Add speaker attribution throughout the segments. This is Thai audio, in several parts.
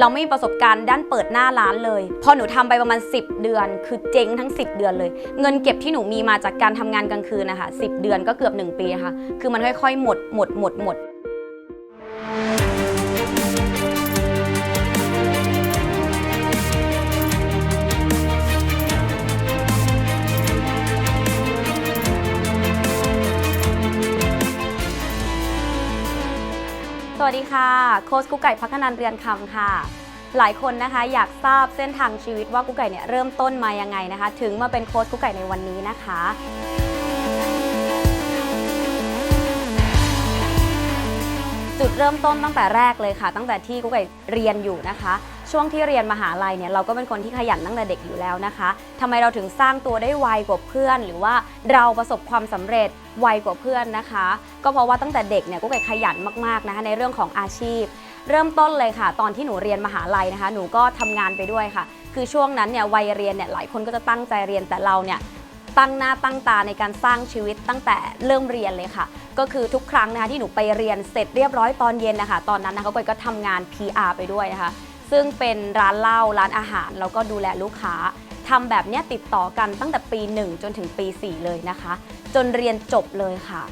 Speaker 1: เราไม่มีประสบการณ์ด้านเปิดหน้าร้านเลย พอหนูทำไปประมาณ 10 เดือน คือเจ๊งทั้ง 10 เดือนเลย เงินเก็บที่หนูมีมาจากการทำงานกลางคืนนะคะ10 เดือนก็เกือบ 1 ปีค่ะ คือมันค่อยๆ หมดหมดหมดหมด วัสดีค่ะ โค้ชกุ๊กไก่พัฒนันเรือนคำค่ะ หลายคนนะคะอยากทราบเส้นทางชีวิตว่ากุ๊กไก่เนี่ยเริ่มต้นมายังไงนะคะ ถึงมาเป็นโค้ชกุ๊กไก่ในวันนี้นะคะ จุดเริ่มต้นตั้งแต่แรกเลยค่ะ ตั้งแต่ที่กุ๊กไก่เรียนอยู่นะคะ ช่วงที่เรียนมหาลัยเนี่ยเราก็เป็นคนที่ขยันตั้งแต่เด็กอยู่แล้วนะคะทำไมเราถึงสร้างตัวได้ไวกว่าเพื่อน หรือว่าเราประสบความสำเร็จ ไวกว่าเพื่อนนะคะ ก็เพราะว่าตั้งแต่เด็กเนี่ยกุ๊กไก่ขยันมากๆนะคะในเรื่องของอาชีพ เริ่มต้นเลยค่ะ ตอนที่หนูเรียนมหาลัยนะคะ หนูก็ทำงานไปด้วยค่ะ คือช่วงนั้นเนี่ยวัยเรียนเนี่ยหลายคนก็จะตั้งใจเรียนแต่เราเนี่ยตั้งหน้าตั้งตาในการสร้างชีวิตตั้งแต่เริ่มเรียนเลยค่ะ ก็คือทุกครั้งนะคะที่หนูไปเรียนเสร็จเรียบร้อยตอนเย็นนะคะตอนนั้นนะคะก้อยก็ทำงาน PR ไปด้วยนะคะซึ่งเป็นร้านเหล้าร้านอาหารแล้วก็ดูแลลูกค้า ทำแบบนี้ติดต่อกันตั้งแต่ปี 1 จนถึงปี 4 เลยนะคะ จนเรียนจบเลยค่ะ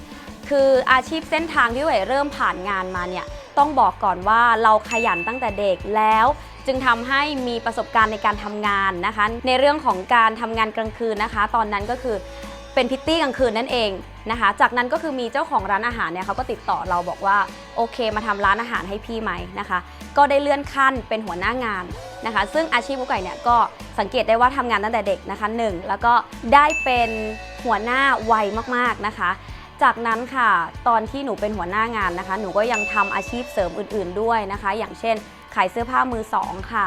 Speaker 1: คืออาชีพเส้นทางที่เวยเริ่มผ่านงานมาเนี่ยต้องบอกก่อนว่าเราขยันตั้งแต่เด็กแล้ว จึงทำให้มีประสบการณ์ในการทำงานนะคะ ในเรื่องของการทำงานกลางคืนนะคะ ตอนนั้นก็คือ เป็นพิตตี้กลางคืนนั่นเองนะคะ จากนั้นก็คือมีเจ้าของร้านอาหารเนี่ยเขาก็ติดต่อเราบอกว่าโอเคมาทำร้านอาหารให้พี่ไหมนะคะ ก็ได้เลื่อนขั้นเป็นหัวหน้างานนะคะ ซึ่งอาชีพกุ๊กไก่เนี่ยก็สังเกตได้ว่าทำงานตั้งแต่เด็กนะคะหนึ่งแล้วก็ได้เป็นหัวหน้าไวมากๆนะคะ จากนั้นค่ะตอนที่หนูเป็นหัวหน้างานนะคะ หนูก็ยังทำอาชีพเสริมอื่น ๆด้วยนะคะ อย่างเช่นขายเสื้อผ้ามือสองค่ะ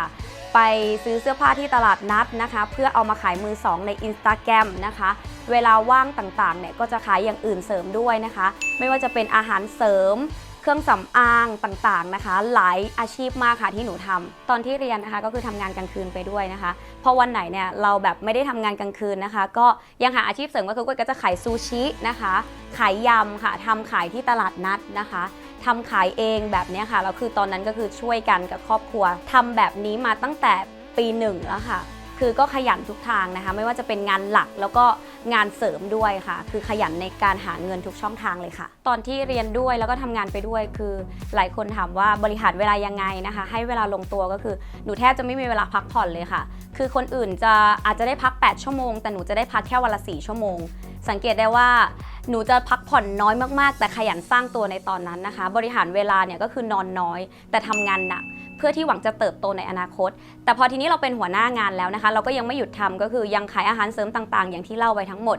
Speaker 1: ไปซื้อเสื้อผ้าที่ตลาดนัดนะคะ เพื่อเอามาขายมือสองใน Instagram นะคะ เวลาว่างต่างๆเนี่ยก็จะขายอย่างอื่นเสริมด้วยนะคะ ไม่ว่าจะเป็นอาหารเสริมเครื่องสำอางต่างๆนะคะ หลายอาชีพมากค่ะที่หนูทำตอนที่เรียนนะคะก็คือทำงานกลางคืนไปด้วยนะคะ พอวันไหนเนี่ยเราแบบไม่ได้ทำงานกลางคืนนะคะ ก็ยังหาอาชีพเสริมก็คือก็จะขายซูชินะคะ ขายยำค่ะทำขายที่ตลาดนัดนะคะ ทำขายเองแบบนี้ค่ะแล้วคือตอนนั้นก็คือช่วยกันกับครอบครัวทำแบบนี้มาตั้งแต่ปีหนึ่งแล้วค่ะ คือก็ขยันทุกทางนะคะ ไม่ว่าจะเป็นงานหลักแล้วก็งานเสริมด้วยค่ะ คือขยันในการหาเงินทุกช่องทางเลยค่ะ ตอนที่เรียนด้วยแล้วก็ทำงานไปด้วย คือหลายคนถามว่าบริหารเวลายังไงนะคะ ให้เวลาลงตัวก็คือหนูแทบจะไม่มีเวลาพักผ่อนเลยค่ะ คือคนอื่นจะอาจจะได้พัก 8 ชั่วโมง แต่หนูจะได้พักแค่วันละ4ชั่วโมง สังเกตได้ว่า หนูจะพักผ่อนน้อยมากๆ แต่ขยันสร้างตัวในตอนนั้นนะคะ บริหารเวลาเนี่ยก็คือนอนน้อย แต่ทำงานหนัก เพื่อที่หวังจะเติบโตในอนาคต แต่พอทีนี้เราเป็นหัวหน้างานแล้วนะคะ เราก็ยังไม่หยุดทำก็คือยังขายอาหารเสริมต่าง ๆ อย่างที่เล่าไปทั้งหมด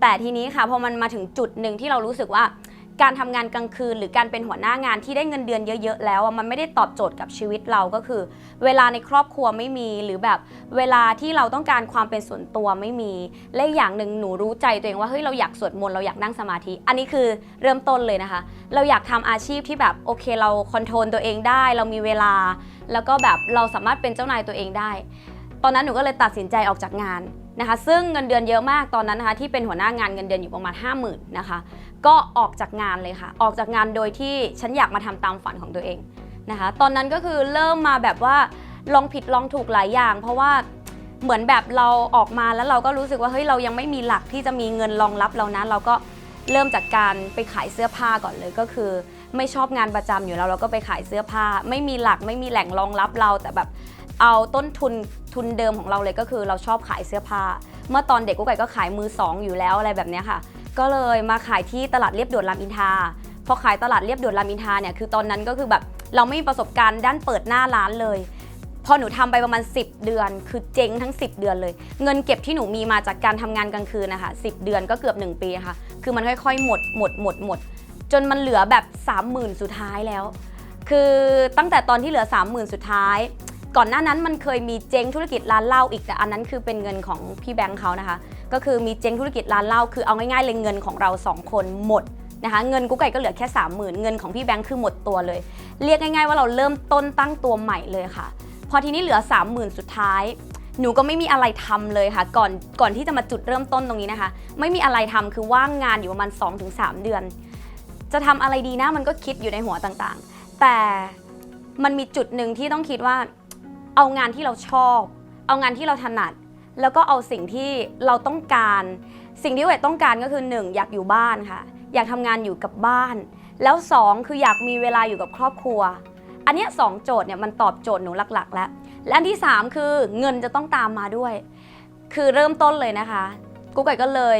Speaker 1: แต่ทีนี้ค่ะพอมันมาถึงจุดหนึ่งที่เรารู้สึกว่า การทำงานกลางคืน หรือการเป็นหัวหน้างานที่ได้เงินเดือนเยอะ ๆ แล้วอะมันไม่ได้ตอบโจทย์กับชีวิตเราก็คือ เวลาในครอบครัวไม่มีหรือแบบเวลาที่เราต้องการความเป็นส่วนตัวไม่มีและอีกอย่างหนึ่งหนูรู้ใจตัวเองว่าเฮ้ยเราอยากสวดมนต์เราอยากนั่งสมาธิ อันนี้คือเริ่มต้นเลยนะคะ เราอยากทำอาชีพที่แบบโอเคเราคอนโทรลตัวเองได้ เรามีเวลา แล้วก็แบบเราสามารถเป็นเจ้านายตัวเองได้ ตอนนั้นหนูก็เลยตัดสินใจออกจากงาน นะคะซึ่งเงินเดือนเยอะมากตอนนั้นนะคะที่เป็นหัวหน้างานเงินเดือนอยู่ประมาณ 5 0,000นะคะก็ออกจากงานเลยค่ะ ออกจากงานโดยที่ฉันอยากมาทำตามฝันของตัวเองนะคะตอนนั้นก็คือเริ่มมาแบบว่าลองผิดลองถูกหลายอย่าง เพราะว่าเหมือนแบบเราออกมาแล้วเราก็รู้สึกว่าเฮ้ยเรายังไม่มีหลักที่จะมีเงินรองรับเรานะเราก็เริ่มจากการไปขายเสื้อผ้าก่อนเลยก็คือ ไม่ชอบงานประจำอยู่แล้วเราก็ไปขายเสื้อผ้า ไม่มีหลักไม่มีแหล่งรองรับเราแต่แบบเอาต้นทุน ทุนเดิมของเราเลยก็คือเราชอบขายเสื้อผ้า เมื่อตอนเด็กกุ๊กไก่ก็ขายมือสองอยู่แล้วอะไรแบบนี้ค่ะ ก็เลยมาขายที่ตลาดเรียบด่วนรามอินทราพอขายตลาดเรียบด่วนรามอินทราเนี่ยคือตอนนั้นก็คือแบบเราไม่มีประสบการณ์ด้านเปิดหน้าร้านเลย พอหนูทำไปประมาณ 10 เดือน คือเจ๊งทั้ง 10 เดือนเลย เงินเก็บที่หนูมีมาจากการทำงานกลางคืนนะคะ10 เดือนก็เกือบ 1 ปีค่ะคือมันค่อยๆ หมดหมดหมดหมด จนมันเหลือแบบ 30,000 สุดท้ายแล้ว คือตั้งแต่ตอนที่เหลือ 30,000 สุดท้าย ก่อนหน้านั้นมันเคยมีเจ๊งธุรกิจร้านเหล้าอีกแต่อันนั้นคือเป็นเงินของพี่แบงค์เขานะคะ ก็คือมีเจ๊งธุรกิจร้านเหล้าคือเอาง่ายๆเลยเงินของเราสองคนหมดนะคะเงินกุ๊กไก่ก็เหลือแค่30,000เงินของพี่แบงค์คือหมดตัวเลย เรียกง่ายๆว่าเราเริ่มต้นตั้งตัวใหม่เลยค่ะ พอทีนี้เหลือ 30,000 สุดท้ายหนูก็ไม่มีอะไรทำเลยค่ะ ก่อนก่อนที่จะมาจุดเริ่มต้นตรงนี้นะคะ ไม่มีอะไรทำคือว่างงานอยู่ประมาณ 2-3 เดือน จะทำอะไรดีนะมันก็คิดอยู่ในหัวต่างๆ แต่มันมีจุดหนึ่งที่ต้องคิดว่า เอางานที่เราชอบ เอางานที่เราถนัด แล้วก็เอาสิ่งที่เราต้องการ สิ่งที่กุ๊กต้องการก็คือ 1 อยากอยู่บ้านค่ะ อยากทำงานอยู่กับบ้าน แล้ว 2 คืออยากมีเวลาอยู่กับครอบครัว อันนี้สองโจทย์เนี่ยมันตอบโจทย์หนูหลัก ๆ แล้ว และอันที่ 3 คือเงินจะต้องตามมาด้วย คือเริ่มต้นเลยนะคะกุ๊กไก่ก็เลย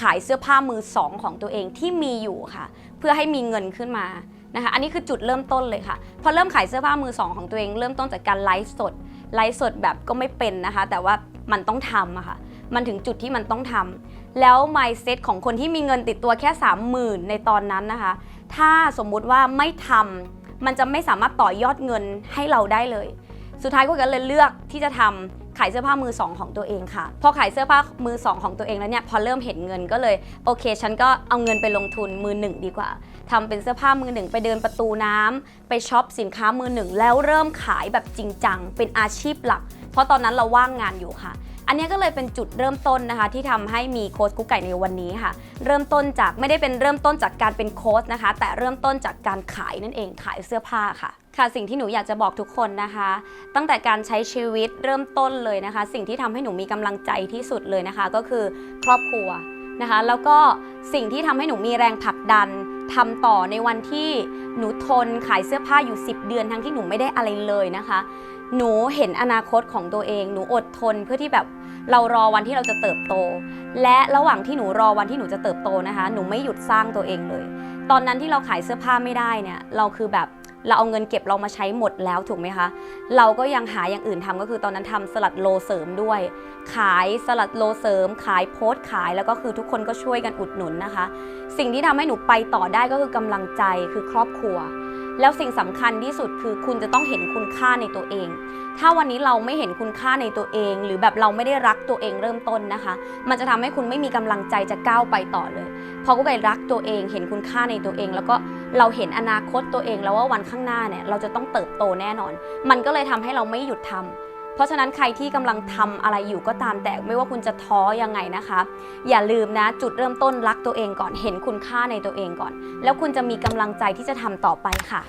Speaker 1: ขายเสื้อผ้ามือสองของตัวเองที่มีอยู่ค่ะ เพื่อให้มีเงินขึ้นมา นะคะ อันนี้คือจุดเริ่มต้นเลยค่ะ พอเริ่มขายเสื้อผ้ามือสองของตัวเองเริ่มต้นจากการไลฟ์สด ไลฟ์สดแบบก็ไม่เป็นนะคะ แต่ว่ามันต้องทำอะค่ะ มันถึงจุดที่มันต้องทำ แล้ว mindset ของคนที่มีเงินติดตัวแค่ 30,000 ในตอนนั้นนะคะ ถ้าสมมุติว่าไม่ทำมันจะไม่สามารถต่อยอดเงินให้เราได้เลย สุดท้ายก็เลยเลือกที่จะทำ ขายเสื้อผ้ามือสองของตัวเองค่ะพอขายเสื้อผ้ามือสองของตัวเองแล้วเนี่ยพอเริ่มเห็นเงินก็เลยโอเค ฉันก็เอาเงินไปลงทุนมือหนึ่งดีกว่าทำเป็นเสื้อผ้ามือหนึ่งไปเดินประตูน้ำไปช็อปสินค้ามือหนึ่งแล้วเริ่มขายแบบจริงจังเป็นอาชีพหลัก เพราะตอนนั้นเราว่างงานอยู่ค่ะ อันนี้ก็เลยเป็นจุดเริ่มต้นนะคะ ที่ทำให้มีโค้ชกุ๊กไก่ในวันนี้ค่ะ เริ่มต้นจากไม่ได้เป็นเริ่มต้นจากการเป็นโค้ชนะคะ แต่เริ่มต้นจากการขายนั่นเองขายเสื้อผ้าค่ะค่ะสิ่งที่หนูอยากจะบอกทุกคนนะคะ ตั้งแต่การใช้ชีวิตเริ่มต้นเลยนะคะ สิ่งที่ทำให้หนูมีกำลังใจที่สุดเลยนะคะ ก็คือครอบครัวนะคะ แล้วก็สิ่งที่ทำให้หนูมีแรงผลักดัน ทำต่อในวันที่หนูทนขายเสื้อผ้าอยู่ 10 เดือนทั้งที่หนูไม่ได้อะไรเลยนะคะ หนูเห็นอนาคตของตัวเอง หนูอดทนเพื่อที่แบบเรารอวันที่เราจะเติบโต และระหว่างที่หนูรอวันที่หนูจะเติบโตนะคะ หนูไม่หยุดสร้างตัวเองเลย ตอนนั้นที่เราขายเสื้อผ้าไม่ได้เนี่ยเราคือแบบ เราเอาเงินเก็บเรามาใช้หมดแล้วถูกไหมคะ เราก็ยังหาอย่างอื่นทำก็คือตอนนั้นทำสลัดโลเสริมด้วย ขายสลัดโลเสริม ขายโพสต์ขายแล้วก็คือทุกคนก็ช่วยกันอุดหนุนนะคะ สิ่งที่ทำให้หนูไปต่อได้ก็คือกำลังใจคือครอบครัว แล้วสิ่งสำคัญที่สุดคือคุณจะต้องเห็นคุณค่าในตัวเอง ถ้าวันนี้เราไม่เห็นคุณค่าในตัวเอง หรือแบบเราไม่ได้รักตัวเองเริ่มต้นนะคะ มันจะทำให้คุณไม่มีกำลังใจจะก้าวไปต่อเลยพอกูไปรักตัวเอง เห็นคุณค่าในตัวเอง แล้วก็ เราเห็นอนาคตตัวเองแล้วว่าวันข้างหน้าเนี่ยเราจะต้องเติบโตแน่นอน มันก็เลยทำให้เราไม่หยุดทำเพราะฉะนั้นใครที่กำลังทำอะไรอยู่ก็ตามแต่ไม่ว่าคุณจะท้อยังไงนะคะ อย่าลืมนะจุดเริ่มต้นรักตัวเองก่อนเห็นคุณค่าในตัวเองก่อน แล้วคุณจะมีกำลังใจที่จะทำต่อไปค่ะ